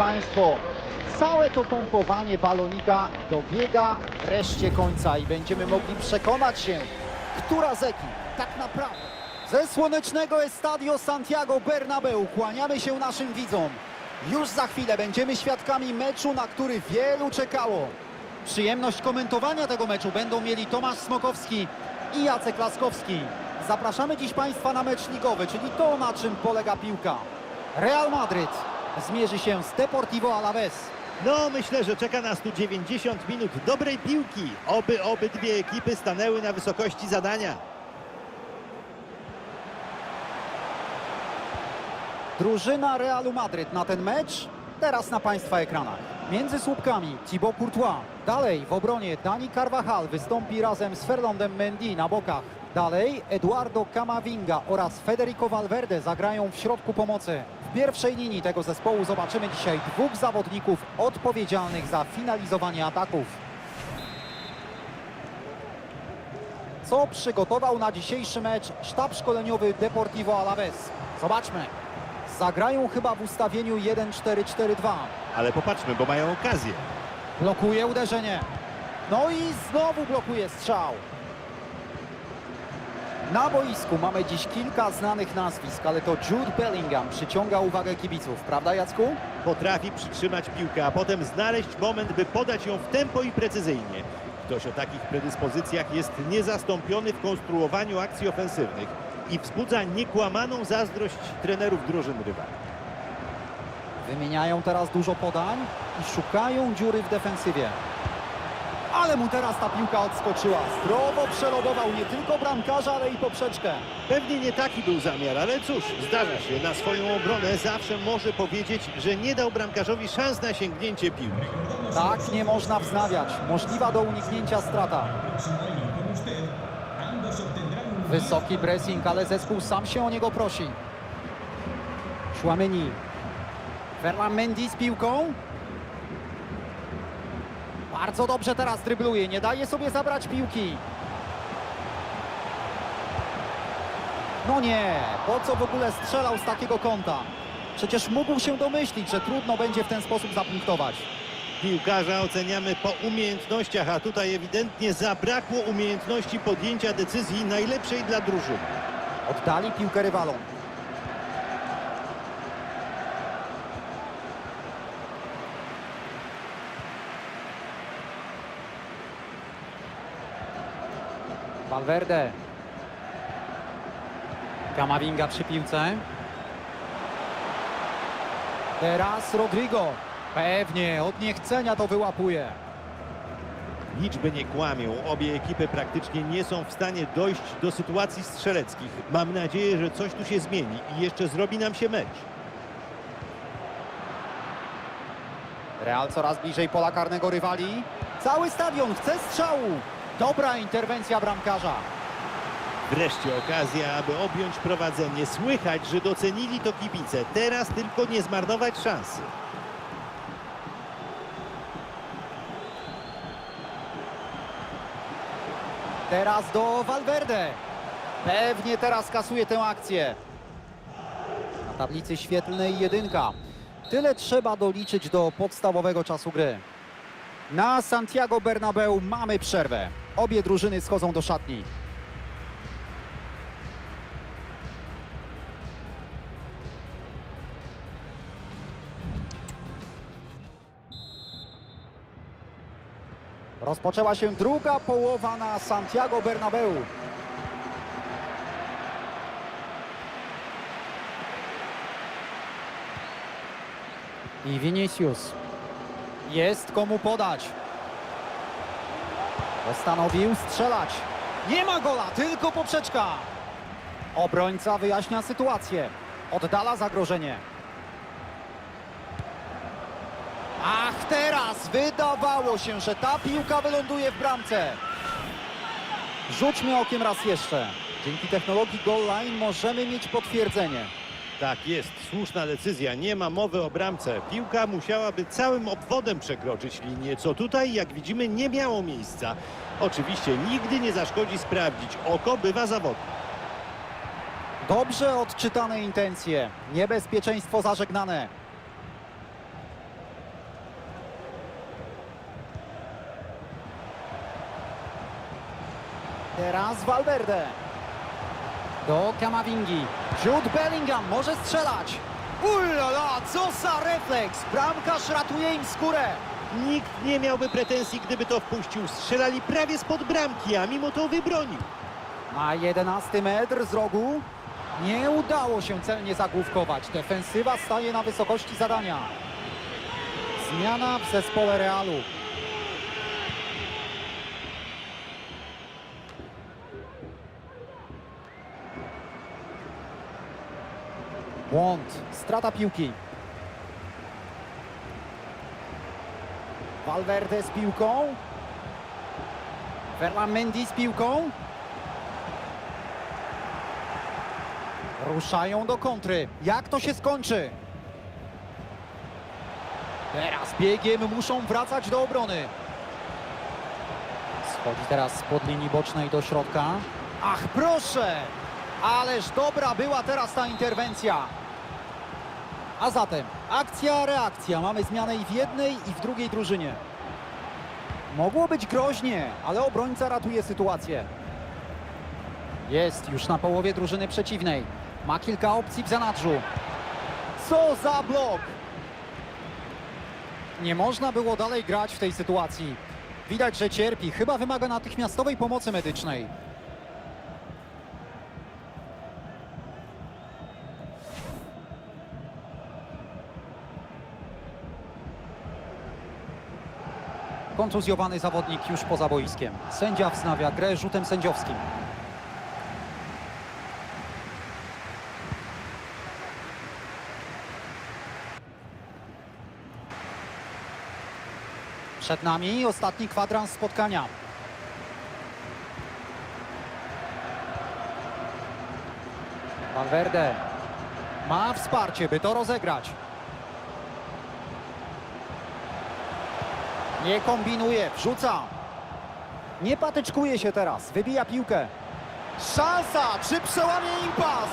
Państwo, całe to pompowanie balonika dobiega wreszcie końca i będziemy mogli przekonać się, która z ekip tak naprawdę ze słonecznego Estadio Santiago Bernabeu kłaniamy się naszym widzom. Już za chwilę będziemy świadkami meczu, na który wielu czekało. Przyjemność komentowania tego meczu będą mieli Tomasz Smokowski i Jacek Laskowski. Zapraszamy dziś Państwa na mecz ligowy, czyli to, na czym polega piłka. Real Madryt zmierzy się z Deportivo Alaves. No, myślę, że czeka nas tu 90 minut dobrej piłki. Oby obydwie ekipy stanęły na wysokości zadania. Drużyna Realu Madryt na ten mecz teraz na Państwa ekranach. Między słupkami Thibaut Courtois. Dalej w obronie Dani Carvajal wystąpi razem z Ferlandem Mendy na bokach. Dalej Eduardo Camavinga oraz Federico Valverde zagrają w środku pomocy. W pierwszej linii tego zespołu zobaczymy dzisiaj dwóch zawodników odpowiedzialnych za finalizowanie ataków. Co przygotował na dzisiejszy mecz sztab szkoleniowy Deportivo Alaves? Zobaczmy. Zagrają chyba w ustawieniu 1-4-4-2. Ale popatrzmy, bo mają okazję. Blokuje uderzenie. No i znowu blokuje strzał. Na boisku mamy dziś kilka znanych nazwisk, ale to Jude Bellingham przyciąga uwagę kibiców, prawda Jacku? Potrafi przytrzymać piłkę, a potem znaleźć moment, by podać ją w tempo i precyzyjnie. Ktoś o takich predyspozycjach jest niezastąpiony w konstruowaniu akcji ofensywnych i wzbudza niekłamaną zazdrość trenerów drużyn rywali. Wymieniają teraz dużo podań i szukają dziury w defensywie. Ale mu teraz ta piłka odskoczyła. Zdrowo przelobował nie tylko bramkarza, ale i poprzeczkę. Pewnie nie taki był zamiar, ale cóż, zdarza się. Na swoją obronę zawsze może powiedzieć, że nie dał bramkarzowi szans na sięgnięcie piłki. Tak nie można wznawiać. Możliwa do uniknięcia strata. Wysoki pressing, ale zespół sam się o niego prosi. Szłameni. Ferland Mendy z piłką. Bardzo dobrze teraz drybluje, nie daje sobie zabrać piłki. No nie, po co w ogóle strzelał z takiego kąta? Przecież mógł się domyślić, że trudno będzie w ten sposób zapunktować. Piłkarza oceniamy po umiejętnościach, a tutaj ewidentnie zabrakło umiejętności podjęcia decyzji najlepszej dla drużyny. Oddali piłkę rywalom. Valverde. Kamavinga przy piłce. Teraz Rodrigo. Pewnie, od niechcenia to wyłapuje. Liczby nie kłamią. Obie ekipy praktycznie nie są w stanie dojść do sytuacji strzeleckich. Mam nadzieję, że coś tu się zmieni i jeszcze zrobi nam się mecz. Real coraz bliżej pola karnego rywali. Cały stadion chce strzału. Dobra interwencja bramkarza. Wreszcie okazja, aby objąć prowadzenie. Słychać, że docenili to kibice. Teraz tylko nie zmarnować szansy. Teraz do Valverde. Pewnie teraz kasuje tę akcję. Na tablicy świetlnej jedynka. Tyle trzeba doliczyć do podstawowego czasu gry. Na Santiago Bernabeu mamy przerwę. Obie drużyny schodzą do szatni. Rozpoczęła się druga połowa na Santiago Bernabeu. I Vinicius. Jest komu podać. Postanowił strzelać. Nie ma gola, tylko poprzeczka. Obrońca wyjaśnia sytuację. Oddala zagrożenie. Ach, teraz wydawało się, że ta piłka wyląduje w bramce. Rzućmy okiem raz jeszcze. Dzięki technologii Goal Line możemy mieć potwierdzenie. Tak jest, słuszna decyzja, nie ma mowy o bramce. Piłka musiałaby całym obwodem przekroczyć linię, co tutaj, jak widzimy, nie miało miejsca. Oczywiście nigdy nie zaszkodzi sprawdzić, oko bywa zawodne. Dobrze odczytane intencje, niebezpieczeństwo zażegnane. Teraz Valverde. Do Kamavingi. Jude Bellingham może strzelać. Ulala, co za refleks! Bramkarz ratuje im skórę. Nikt nie miałby pretensji, gdyby to wpuścił. Strzelali prawie spod bramki, a mimo to wybronił. Na 11 metr z rogu. Nie udało się celnie zagłówkować. Defensywa staje na wysokości zadania. Zmiana w zespole Realu. Błąd. Strata piłki. Valverde z piłką. Ferland Mendy z piłką. Ruszają do kontry. Jak to się skończy? Teraz biegiem muszą wracać do obrony. Schodzi teraz spod linii bocznej do środka. Ach, proszę! Ależ dobra była teraz ta interwencja. A zatem akcja, reakcja. Mamy zmianę i w jednej, i w drugiej drużynie. Mogło być groźnie, ale obrońca ratuje sytuację. Jest już na połowie drużyny przeciwnej. Ma kilka opcji w zanadrzu. Co za blok! Nie można było dalej grać w tej sytuacji. Widać, że cierpi. Chyba wymaga natychmiastowej pomocy medycznej. Kontuzjowany zawodnik już poza boiskiem. Sędzia wznawia grę rzutem sędziowskim. Przed nami ostatni kwadrans spotkania. Valverde ma wsparcie, by to rozegrać. Nie kombinuje, wrzuca. Nie patyczkuje się teraz, wybija piłkę. Szansa, czy przełamie impas?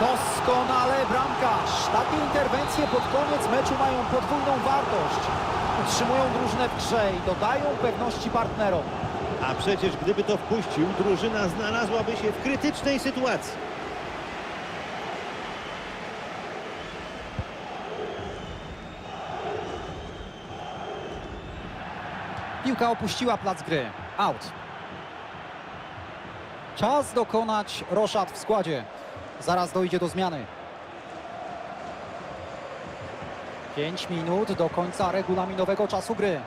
Doskonale bramkarz. Takie interwencje pod koniec meczu mają podwójną wartość. Utrzymują drużynę w grze i dodają pewności partnerom. A przecież gdyby to wpuścił, drużyna znalazłaby się w krytycznej sytuacji. Piłka opuściła plac gry. Out. Czas dokonać roszad w składzie. Zaraz dojdzie do zmiany. 5 minut do końca regulaminowego czasu gry.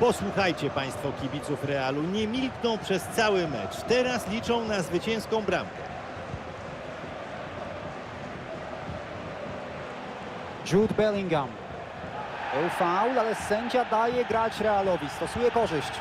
Posłuchajcie Państwo kibiców Realu, nie milkną przez cały mecz. Teraz liczą na zwycięską bramkę. Jude Bellingham. Był faul, ale sędzia daje grać Realowi. Stosuje korzyść.